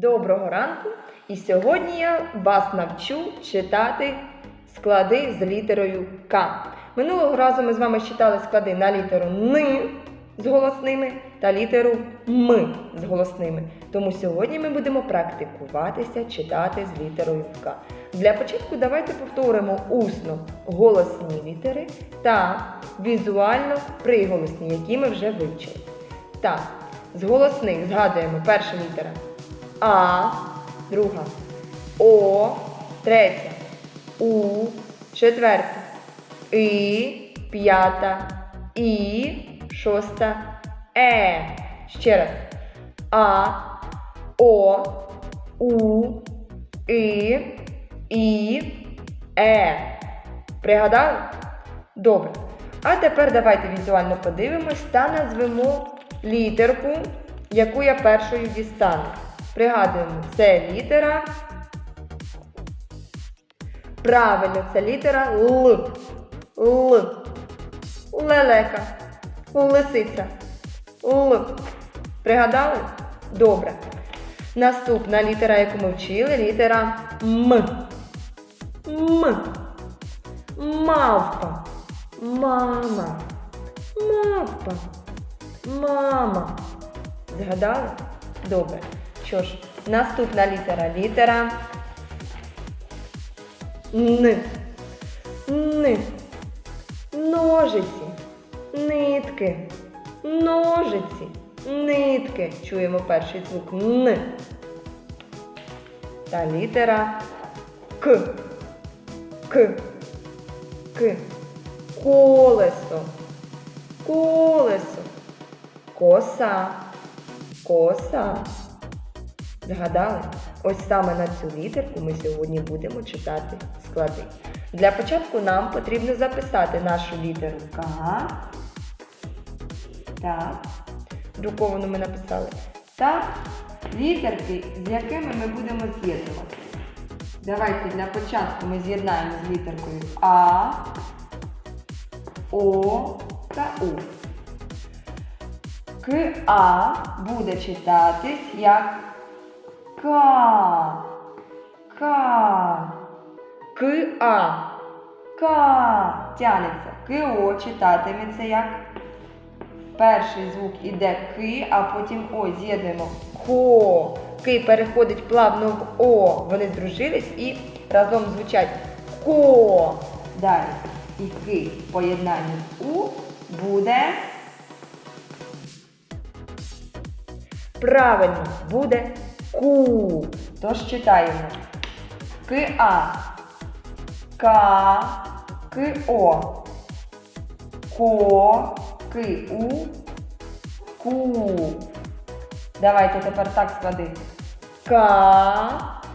Доброго ранку! І сьогодні я вас навчу читати склади з літерою К. Минулого разу ми з вами читали склади на літеру Н з голосними та літеру М з голосними. Тому сьогодні ми будемо практикуватися читати з літерою К. Для початку давайте повторимо усно голосні літери та візуально приголосні, які ми вже вивчили. Так, з голосних згадуємо перша літера А, друга, О, третя, У, четверта, І, п'ята, І, шоста, Е. Ще раз. А, О, У, І, І, Е. Пригадали? Добре. А тепер давайте візуально подивимось та назвемо літерку, яку я першою дістану. Пригадуємо, це літера. Правильно, це літера Л. Л. Лелека. Лисиця. Л. Пригадали? Добре. Наступна літера, яку ми вчили, літера М. М. Мавпа. Мама. Мавпа. Мама. Згадали? Добре. Що ж, наступна літера. Літера Н. Н. Ножиці. Нитки. Ножиці. Нитки. Чуємо перший звук Н. Та літера К. К. К. Колесо. Колесо. Коса. Коса. Згадали? Ось саме на цю літерку ми сьогодні будемо читати склади. Для початку нам потрібно записати нашу літеру К. Так. Друковану ми написали. Та літерки, з якими ми будемо з'єднувати. Давайте для початку ми з'єднаємо з літеркою А, О та У. К-А буде читатись як Ка. Ка. К-А. Ка. Тянеться. К-О читатиметься як. Перший звук іде Ки, а потім О. З'єднуємо. Ко. Ки переходить плавно в О. Вони здружились і разом звучать Ко. Далі. І Ки в поєднанні з У буде. Правильно, буде ку. Тож читаємо. К-А. К. К-О. Ко. Ки-У. Ку. Давайте тепер так склади. К.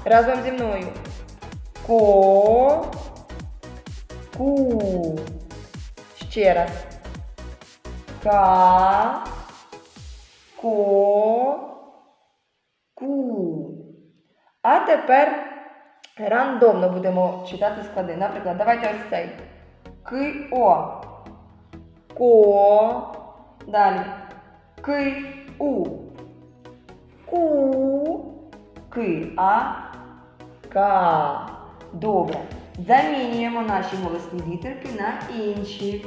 Разом зі мною. Ко. Ку. Ще раз. К. Ко. Ку. А тепер рандомно будемо читати склади. Наприклад, давайте ось цей. Ки-О. Ко. Далі. Ки-У. Ку. Ки-А. Ка. Добре. Замінюємо наші голосні літерки на інші.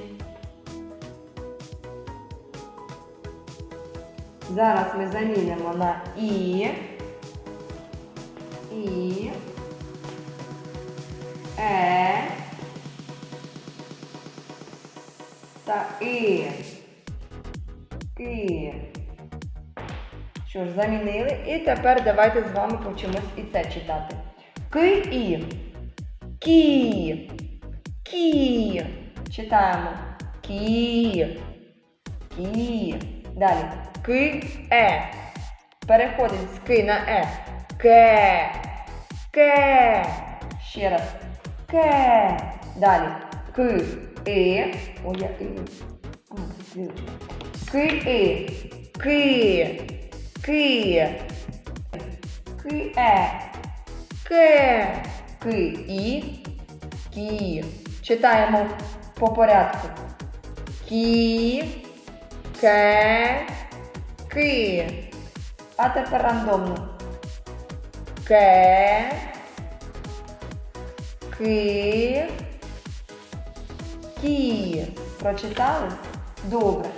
Зараз ми замінимо на І. І. Е. Та І. Ки. Що ж, замінили. І тепер давайте з вами повчимось і це читати. Ки-І. Кі. Кі. Читаємо. Кі. Кі. Далі. Ки-е. Переходить з ки на е. Ке. Ке. Ще раз. Ке. Далі. Ки. И. Ой, я и. Ки. И. Ки. Ки. Ки. Е. Ке. Ки. І. Кі. Читаємо по порядку. Кі. Ке. Ки. А тепер рандомно. Ке, ки, кі. Прочитали? Добре.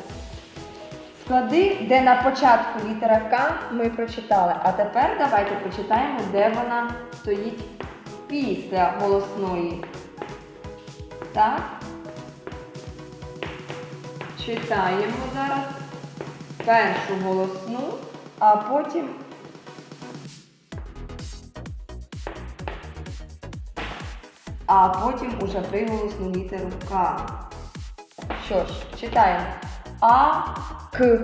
Склади, де на початку літера К ми прочитали. А тепер давайте прочитаємо, де вона стоїть після голосної. Так? Читаємо зараз першу голосну, а потім. А потім уже приголосну літеру К. Що ж, читаємо. А, К.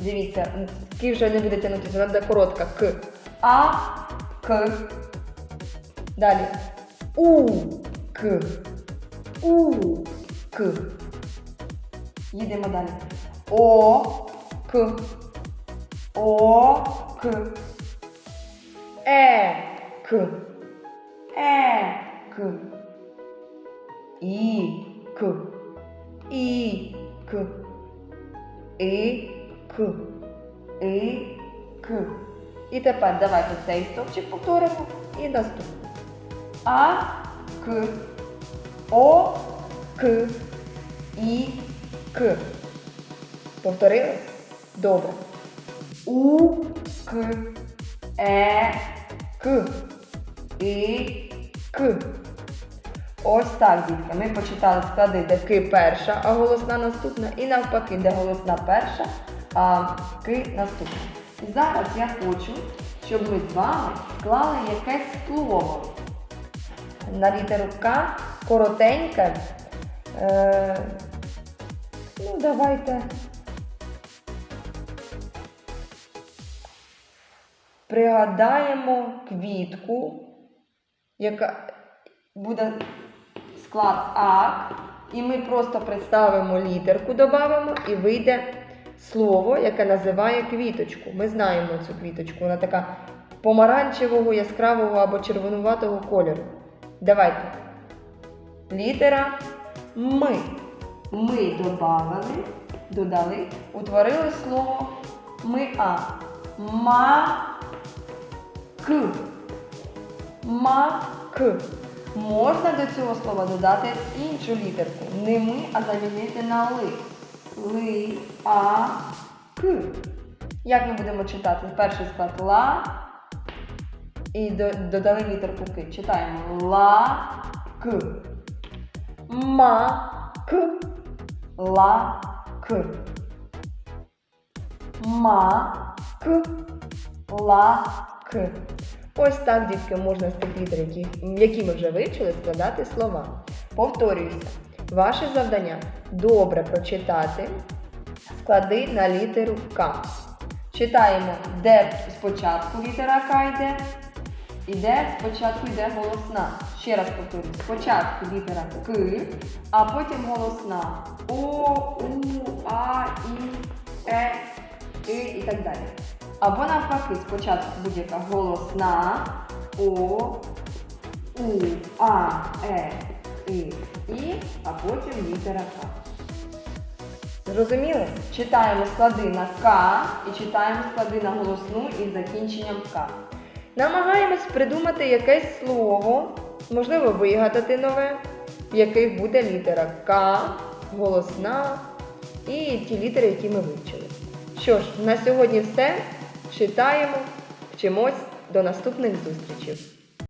Дивіться, ки вже не буде тягнутися, вона буде коротка. К. А, К. Далі. У, К. У, К. Їдемо далі. О, К. О, К. Е, К. Е, К. І, К. І, К. І, К. І, тепер давайте цей стовпчик повторимо і наступний. А, К. О, К. І, К. Повторили? Добре. У, К. Е, К. І, К. Ось так, дітки. Ми почитали склади, де Ки перша, а голосна наступна. І навпаки, де голосна перша, а Ки наступна. І зараз я хочу, щоб ми з вами склали якесь слово. На літеру К коротеньке. Е, ну, давайте. Пригадаємо квітку, яка буде склад ак, і ми просто представимо літерку, додамо, і вийде слово, яке називає квіточку. Ми знаємо цю квіточку. Вона така помаранчевого, яскравого або червонуватого кольору. Давайте. Літера ми. Ми додали, додали, утворили слово ми а. Ма к. Мак. Можна до цього слова додати іншу літерку. Не ми, а замінити на ли. Ли, а, к. Як ми будемо читати? Перший склад ла. І до- додали літерку К. Читаємо ла, к. Ма, к. Ла, к. Ма, к. Ла, к. Ось так, дітки, можна з тих літер, які, які ми вже вивчили, складати слова. Повторююся, ваше завдання добре прочитати склади на літеру К. Читаємо, де спочатку літера К йде, і де спочатку йде голосна. Ще раз повторюю, спочатку літера К, а потім голосна О, У, А, І, Е, І і так далі. Або навпаки, спочатку будь-яка голосна О, У, А, Е, І, І, а потім літера К. Зрозуміли? Читаємо склади на К і читаємо склади на голосну із закінченням К. Намагаємось придумати якесь слово, можливо, вигадати нове, в яких буде літера К, голосна і ті літери, які ми вивчили. Що ж, на сьогодні все. Читаємо, вчимось. До наступних зустрічей!